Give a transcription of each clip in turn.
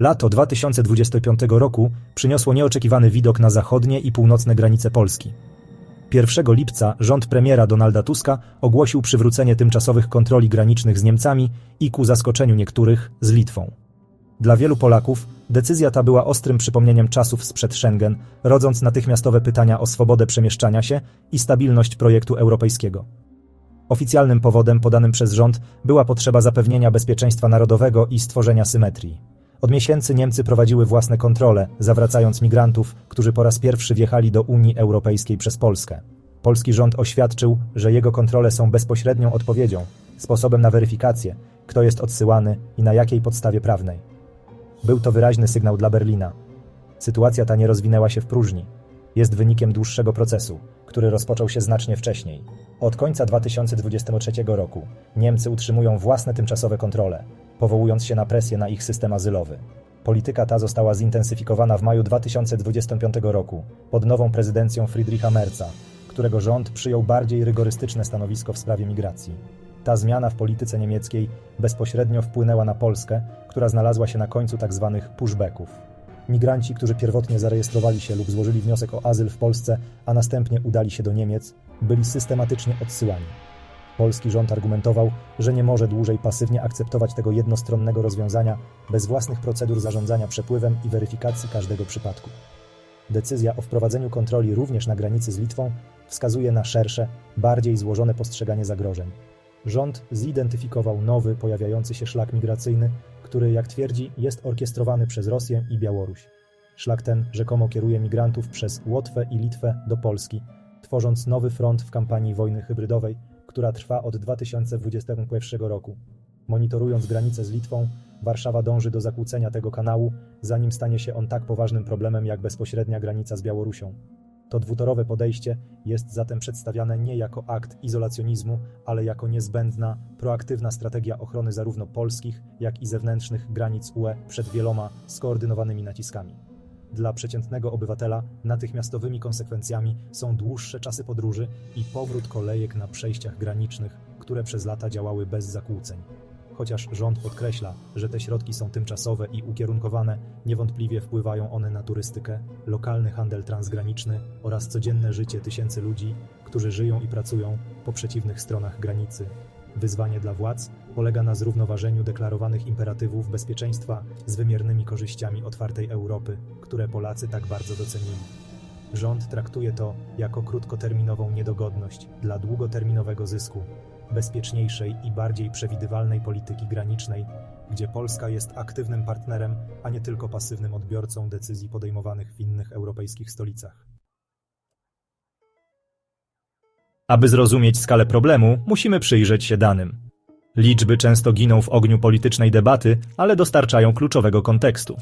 Lato 2025 roku przyniosło nieoczekiwany widok na zachodnie i północne granice Polski. 1 lipca rząd premiera Donalda Tuska ogłosił przywrócenie tymczasowych kontroli granicznych z Niemcami i ku zaskoczeniu niektórych z Litwą. Dla wielu Polaków decyzja ta była ostrym przypomnieniem czasów sprzed Schengen, rodząc natychmiastowe pytania o swobodę przemieszczania się i stabilność projektu europejskiego. Oficjalnym powodem podanym przez rząd była potrzeba zapewnienia bezpieczeństwa narodowego i stworzenia symetrii. Od miesięcy Niemcy prowadziły własne kontrole, zawracając migrantów, którzy po raz pierwszy wjechali do Unii Europejskiej przez Polskę. Polski rząd oświadczył, że jego kontrole są bezpośrednią odpowiedzią, sposobem na weryfikację, kto jest odsyłany i na jakiej podstawie prawnej. Był to wyraźny sygnał dla Berlina. Sytuacja ta nie rozwinęła się w próżni. Jest wynikiem dłuższego procesu, który rozpoczął się znacznie wcześniej. Od końca 2023 roku Niemcy utrzymują własne tymczasowe kontrole, powołując się na presję na ich system azylowy. Polityka ta została zintensyfikowana w maju 2025 roku pod nową prezydencją Friedricha Merza, którego rząd przyjął bardziej rygorystyczne stanowisko w sprawie migracji. Ta zmiana w polityce niemieckiej bezpośrednio wpłynęła na Polskę, która znalazła się na końcu tzw. pushbacków. Migranci, którzy pierwotnie zarejestrowali się lub złożyli wniosek o azyl w Polsce, a następnie udali się do Niemiec, byli systematycznie odsyłani. Polski rząd argumentował, że nie może dłużej pasywnie akceptować tego jednostronnego rozwiązania bez własnych procedur zarządzania przepływem i weryfikacji każdego przypadku. Decyzja o wprowadzeniu kontroli również na granicy z Litwą wskazuje na szersze, bardziej złożone postrzeganie zagrożeń. Rząd zidentyfikował nowy, pojawiający się szlak migracyjny, który, jak twierdzi, jest orkiestrowany przez Rosję i Białoruś. Szlak ten rzekomo kieruje migrantów przez Łotwę i Litwę do Polski, tworząc nowy front w kampanii wojny hybrydowej, która trwa od 2021 roku. Monitorując granicę z Litwą, Warszawa dąży do zakłócenia tego kanału, zanim stanie się on tak poważnym problemem jak bezpośrednia granica z Białorusią. To dwutorowe podejście jest zatem przedstawiane nie jako akt izolacjonizmu, ale jako niezbędna, proaktywna strategia ochrony zarówno polskich, jak i zewnętrznych granic UE przed wieloma skoordynowanymi naciskami. Dla przeciętnego obywatela natychmiastowymi konsekwencjami są dłuższe czasy podróży i powrót kolejek na przejściach granicznych, które przez lata działały bez zakłóceń. Chociaż rząd podkreśla, że te środki są tymczasowe i ukierunkowane, niewątpliwie wpływają one na turystykę, lokalny handel transgraniczny oraz codzienne życie tysięcy ludzi, którzy żyją i pracują po przeciwnych stronach granicy. Wyzwanie dla władz polega na zrównoważeniu deklarowanych imperatywów bezpieczeństwa z wymiernymi korzyściami otwartej Europy, które Polacy tak bardzo docenili. Rząd traktuje to jako krótkoterminową niedogodność dla długoterminowego zysku, bezpieczniejszej i bardziej przewidywalnej polityki granicznej, gdzie Polska jest aktywnym partnerem, a nie tylko pasywnym odbiorcą decyzji podejmowanych w innych europejskich stolicach. Aby zrozumieć skalę problemu, musimy przyjrzeć się danym. Liczby często giną w ogniu politycznej debaty, ale dostarczają kluczowego kontekstu.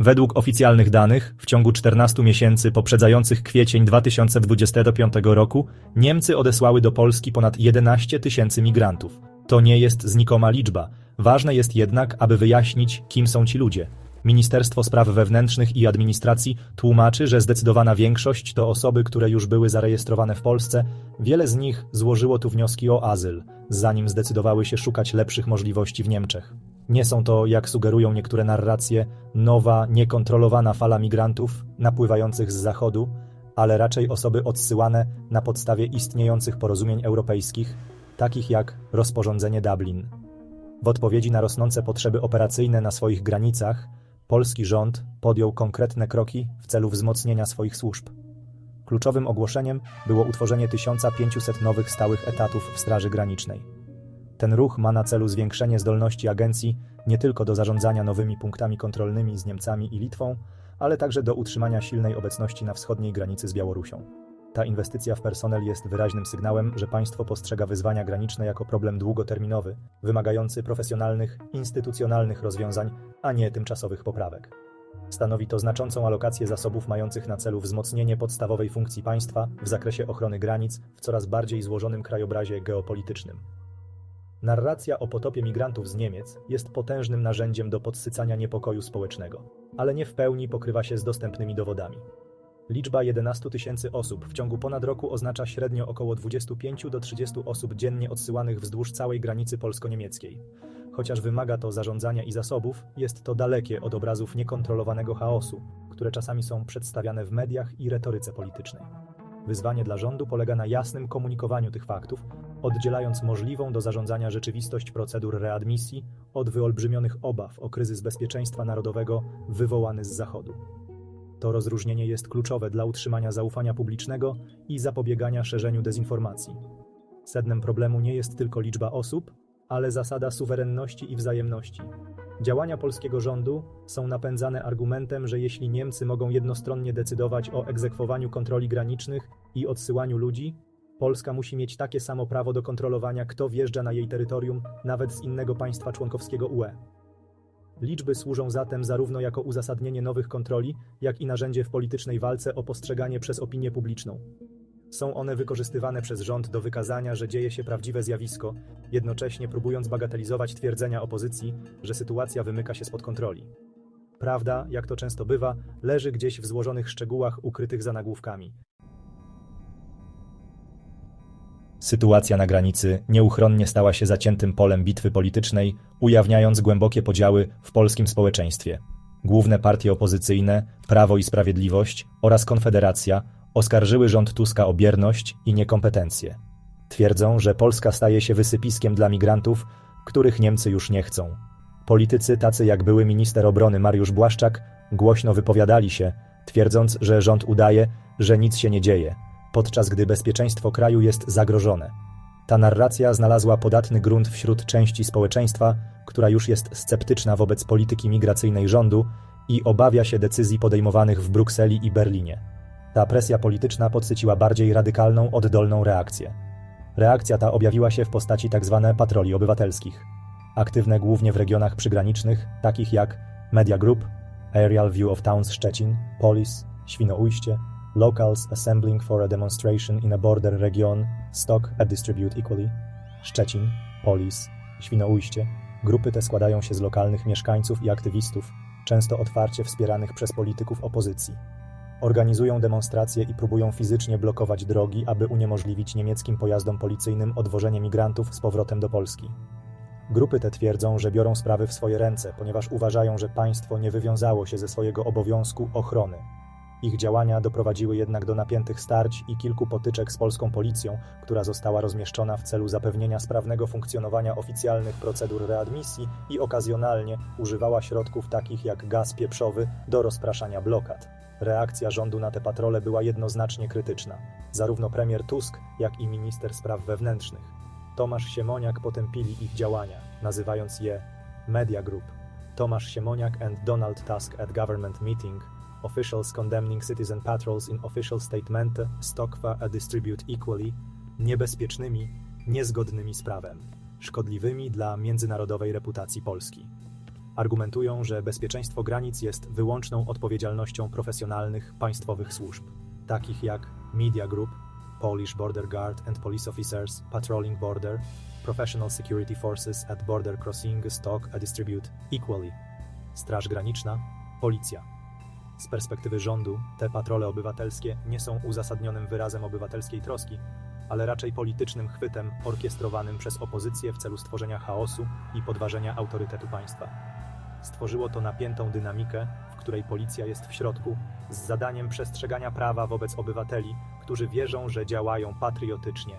Według oficjalnych danych, w ciągu 14 miesięcy poprzedzających kwiecień 2025 roku, Niemcy odesłały do Polski ponad 11 tysięcy migrantów. To nie jest znikoma liczba. Ważne jest jednak, aby wyjaśnić, kim są ci ludzie. Ministerstwo Spraw Wewnętrznych i Administracji tłumaczy, że zdecydowana większość to osoby, które już były zarejestrowane w Polsce. Wiele z nich złożyło tu wnioski o azyl, zanim zdecydowały się szukać lepszych możliwości w Niemczech. Nie są to, jak sugerują niektóre narracje, nowa, niekontrolowana fala migrantów napływających z zachodu, ale raczej osoby odsyłane na podstawie istniejących porozumień europejskich, takich jak rozporządzenie Dublin. W odpowiedzi na rosnące potrzeby operacyjne na swoich granicach, polski rząd podjął konkretne kroki w celu wzmocnienia swoich służb. Kluczowym ogłoszeniem było utworzenie 1500 nowych stałych etatów w Straży Granicznej. Ten ruch ma na celu zwiększenie zdolności agencji nie tylko do zarządzania nowymi punktami kontrolnymi z Niemcami i Litwą, ale także do utrzymania silnej obecności na wschodniej granicy z Białorusią. Ta inwestycja w personel jest wyraźnym sygnałem, że państwo postrzega wyzwania graniczne jako problem długoterminowy, wymagający profesjonalnych, instytucjonalnych rozwiązań, a nie tymczasowych poprawek. Stanowi to znaczącą alokację zasobów mających na celu wzmocnienie podstawowej funkcji państwa w zakresie ochrony granic w coraz bardziej złożonym krajobrazie geopolitycznym. Narracja o potopie migrantów z Niemiec jest potężnym narzędziem do podsycania niepokoju społecznego, ale nie w pełni pokrywa się z dostępnymi dowodami. Liczba 11 tysięcy osób w ciągu ponad roku oznacza średnio około 25 do 30 osób dziennie odsyłanych wzdłuż całej granicy polsko-niemieckiej. Chociaż wymaga to zarządzania i zasobów, jest to dalekie od obrazów niekontrolowanego chaosu, które czasami są przedstawiane w mediach i retoryce politycznej. Wyzwanie dla rządu polega na jasnym komunikowaniu tych faktów, oddzielając możliwą do zarządzania rzeczywistość procedur readmisji od wyolbrzymionych obaw o kryzys bezpieczeństwa narodowego wywołany z Zachodu. To rozróżnienie jest kluczowe dla utrzymania zaufania publicznego i zapobiegania szerzeniu dezinformacji. Sednem problemu nie jest tylko liczba osób, ale zasada suwerenności i wzajemności. Działania polskiego rządu są napędzane argumentem, że jeśli Niemcy mogą jednostronnie decydować o egzekwowaniu kontroli granicznych i odsyłaniu ludzi, Polska musi mieć takie samo prawo do kontrolowania, kto wjeżdża na jej terytorium, nawet z innego państwa członkowskiego UE. Liczby służą zatem zarówno jako uzasadnienie nowych kontroli, jak i narzędzie w politycznej walce o postrzeganie przez opinię publiczną. Są one wykorzystywane przez rząd do wykazania, że dzieje się prawdziwe zjawisko, jednocześnie próbując bagatelizować twierdzenia opozycji, że sytuacja wymyka się spod kontroli. Prawda, jak to często bywa, leży gdzieś w złożonych szczegółach ukrytych za nagłówkami. Sytuacja na granicy nieuchronnie stała się zaciętym polem bitwy politycznej, ujawniając głębokie podziały w polskim społeczeństwie. Główne partie opozycyjne, Prawo i Sprawiedliwość oraz Konfederacja oskarżyły rząd Tuska o bierność i niekompetencję. Twierdzą, że Polska staje się wysypiskiem dla migrantów, których Niemcy już nie chcą. Politycy tacy jak były minister obrony Mariusz Błaszczak głośno wypowiadali się, twierdząc, że rząd udaje, że nic się nie dzieje, podczas gdy bezpieczeństwo kraju jest zagrożone. Ta narracja znalazła podatny grunt wśród części społeczeństwa, która już jest sceptyczna wobec polityki migracyjnej rządu i obawia się decyzji podejmowanych w Brukseli i Berlinie. Ta presja polityczna podsyciła bardziej radykalną, oddolną reakcję. Reakcja ta objawiła się w postaci tzw. patroli obywatelskich, aktywne głównie w regionach przygranicznych, takich jak Media Group, Aerial View of Towns Szczecin, Polis, Świnoujście, Locals Assembling for a Demonstration in a Border Region, Stock and Distribute Equally, Szczecin, Polis, Świnoujście. Grupy te składają się z lokalnych mieszkańców i aktywistów, często otwarcie wspieranych przez polityków opozycji. Organizują demonstracje i próbują fizycznie blokować drogi, aby uniemożliwić niemieckim pojazdom policyjnym odwożenie migrantów z powrotem do Polski. Grupy te twierdzą, że biorą sprawy w swoje ręce, ponieważ uważają, że państwo nie wywiązało się ze swojego obowiązku ochrony. Ich działania doprowadziły jednak do napiętych starć i kilku potyczek z polską policją, która została rozmieszczona w celu zapewnienia sprawnego funkcjonowania oficjalnych procedur readmisji i okazjonalnie używała środków takich jak gaz pieprzowy do rozpraszania blokad. Reakcja rządu na te patrole była jednoznacznie krytyczna. Zarówno premier Tusk, jak i minister spraw wewnętrznych. Tomasz Siemoniak potępili ich działania, nazywając je Media Group. Tomasz Siemoniak and Donald Tusk at government meeting. Officials condemning citizen patrols in official statement Stokwa a distribute equally niebezpiecznymi, niezgodnymi z prawem, szkodliwymi dla międzynarodowej reputacji Polski. Argumentują, że bezpieczeństwo granic jest wyłączną odpowiedzialnością profesjonalnych państwowych służb, takich jak Media Group, Polish Border Guard and Police Officers Patrolling Border, Professional Security Forces at Border Crossing Stock a Distribute Equally, Straż Graniczna, Policja. Z perspektywy rządu, te patrole obywatelskie nie są uzasadnionym wyrazem obywatelskiej troski, ale raczej politycznym chwytem orkiestrowanym przez opozycję w celu stworzenia chaosu i podważenia autorytetu państwa. Stworzyło to napiętą dynamikę, w której policja jest w środku, z zadaniem przestrzegania prawa wobec obywateli, którzy wierzą, że działają patriotycznie.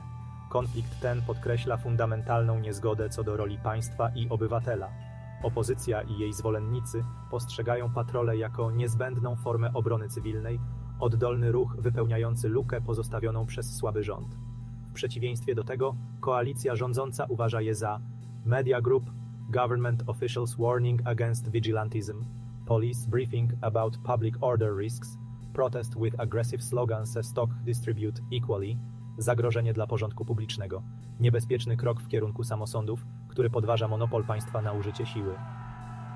Konflikt ten podkreśla fundamentalną niezgodę co do roli państwa i obywatela. Opozycja i jej zwolennicy postrzegają patrole jako niezbędną formę obrony cywilnej, oddolny ruch wypełniający lukę pozostawioną przez słaby rząd. W przeciwieństwie do tego, koalicja rządząca uważa je za Media Group, Government Officials Warning Against Vigilantism, Police Briefing About Public Order Risks, Protest with Aggressive Slogans Stock Distribute Equally, Zagrożenie dla porządku publicznego, niebezpieczny krok w kierunku samosądów, który podważa monopol państwa na użycie siły.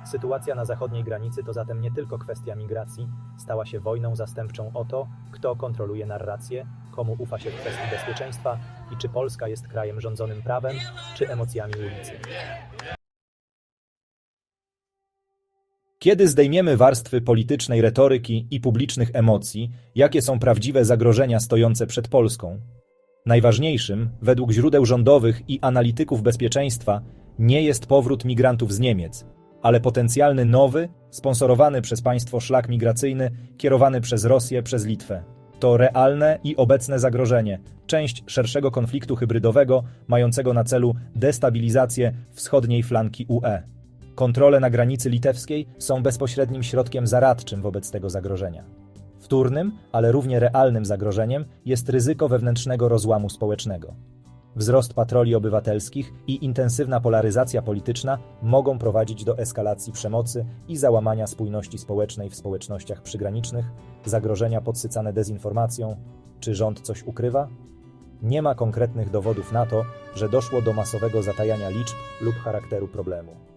Sytuacja na zachodniej granicy to zatem nie tylko kwestia migracji, stała się wojną zastępczą o to, kto kontroluje narrację, komu ufa się w kwestii bezpieczeństwa i czy Polska jest krajem rządzonym prawem, czy emocjami ulicy. Kiedy zdejmiemy warstwy politycznej retoryki i publicznych emocji, jakie są prawdziwe zagrożenia stojące przed Polską? Najważniejszym, według źródeł rządowych i analityków bezpieczeństwa, nie jest powrót migrantów z Niemiec, ale potencjalny nowy, sponsorowany przez państwo szlak migracyjny kierowany przez Rosję przez Litwę. To realne i obecne zagrożenie, część szerszego konfliktu hybrydowego mającego na celu destabilizację wschodniej flanki UE. Kontrole na granicy litewskiej są bezpośrednim środkiem zaradczym wobec tego zagrożenia. Wtórnym, ale równie realnym zagrożeniem jest ryzyko wewnętrznego rozłamu społecznego. Wzrost patroli obywatelskich i intensywna polaryzacja polityczna mogą prowadzić do eskalacji przemocy i załamania spójności społecznej w społecznościach przygranicznych, zagrożenia podsycane dezinformacją. Czy rząd coś ukrywa? Nie ma konkretnych dowodów na to, że doszło do masowego zatajania liczb lub charakteru problemu.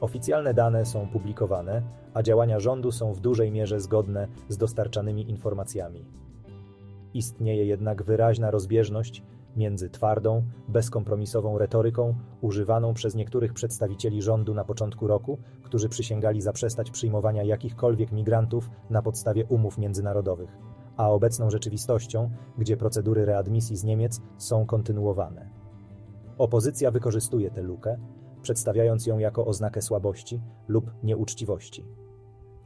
Oficjalne dane są publikowane, a działania rządu są w dużej mierze zgodne z dostarczanymi informacjami. Istnieje jednak wyraźna rozbieżność między twardą, bezkompromisową retoryką używaną przez niektórych przedstawicieli rządu na początku roku, którzy przysięgali zaprzestać przyjmowania jakichkolwiek migrantów na podstawie umów międzynarodowych, a obecną rzeczywistością, gdzie procedury readmisji z Niemiec są kontynuowane. Opozycja wykorzystuje tę lukę, przedstawiając ją jako oznakę słabości lub nieuczciwości.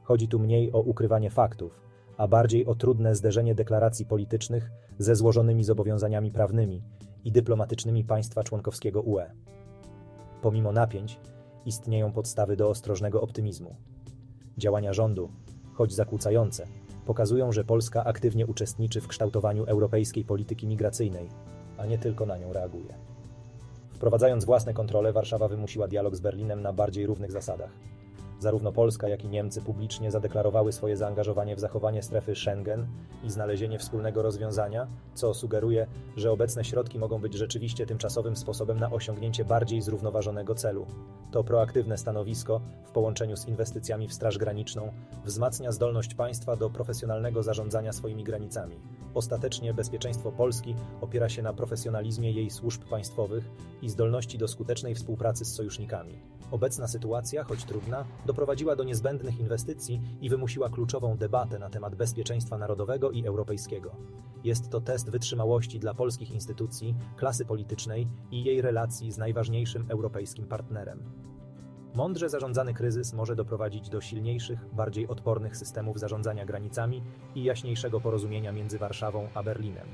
Chodzi tu mniej o ukrywanie faktów, a bardziej o trudne zderzenie deklaracji politycznych ze złożonymi zobowiązaniami prawnymi i dyplomatycznymi państwa członkowskiego UE. Pomimo napięć, istnieją podstawy do ostrożnego optymizmu. Działania rządu, choć zakłócające, pokazują, że Polska aktywnie uczestniczy w kształtowaniu europejskiej polityki migracyjnej, a nie tylko na nią reaguje. Wprowadzając własne kontrole, Warszawa wymusiła dialog z Berlinem na bardziej równych zasadach. Zarówno Polska, jak i Niemcy publicznie zadeklarowały swoje zaangażowanie w zachowanie strefy Schengen i znalezienie wspólnego rozwiązania, co sugeruje, że obecne środki mogą być rzeczywiście tymczasowym sposobem na osiągnięcie bardziej zrównoważonego celu. To proaktywne stanowisko, w połączeniu z inwestycjami w Straż Graniczną, wzmacnia zdolność państwa do profesjonalnego zarządzania swoimi granicami. Ostatecznie bezpieczeństwo Polski opiera się na profesjonalizmie jej służb państwowych i zdolności do skutecznej współpracy z sojusznikami. Obecna sytuacja, choć trudna, doprowadziła do niezbędnych inwestycji i wymusiła kluczową debatę na temat bezpieczeństwa narodowego i europejskiego. Jest to test wytrzymałości dla polskich instytucji, klasy politycznej i jej relacji z najważniejszym europejskim partnerem. Mądrze zarządzany kryzys może doprowadzić do silniejszych, bardziej odpornych systemów zarządzania granicami i jaśniejszego porozumienia między Warszawą a Berlinem.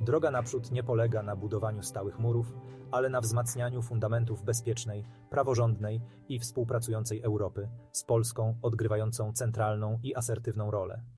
Droga naprzód nie polega na budowaniu stałych murów, ale na wzmacnianiu fundamentów bezpiecznej, praworządnej i współpracującej Europy z Polską odgrywającą centralną i asertywną rolę.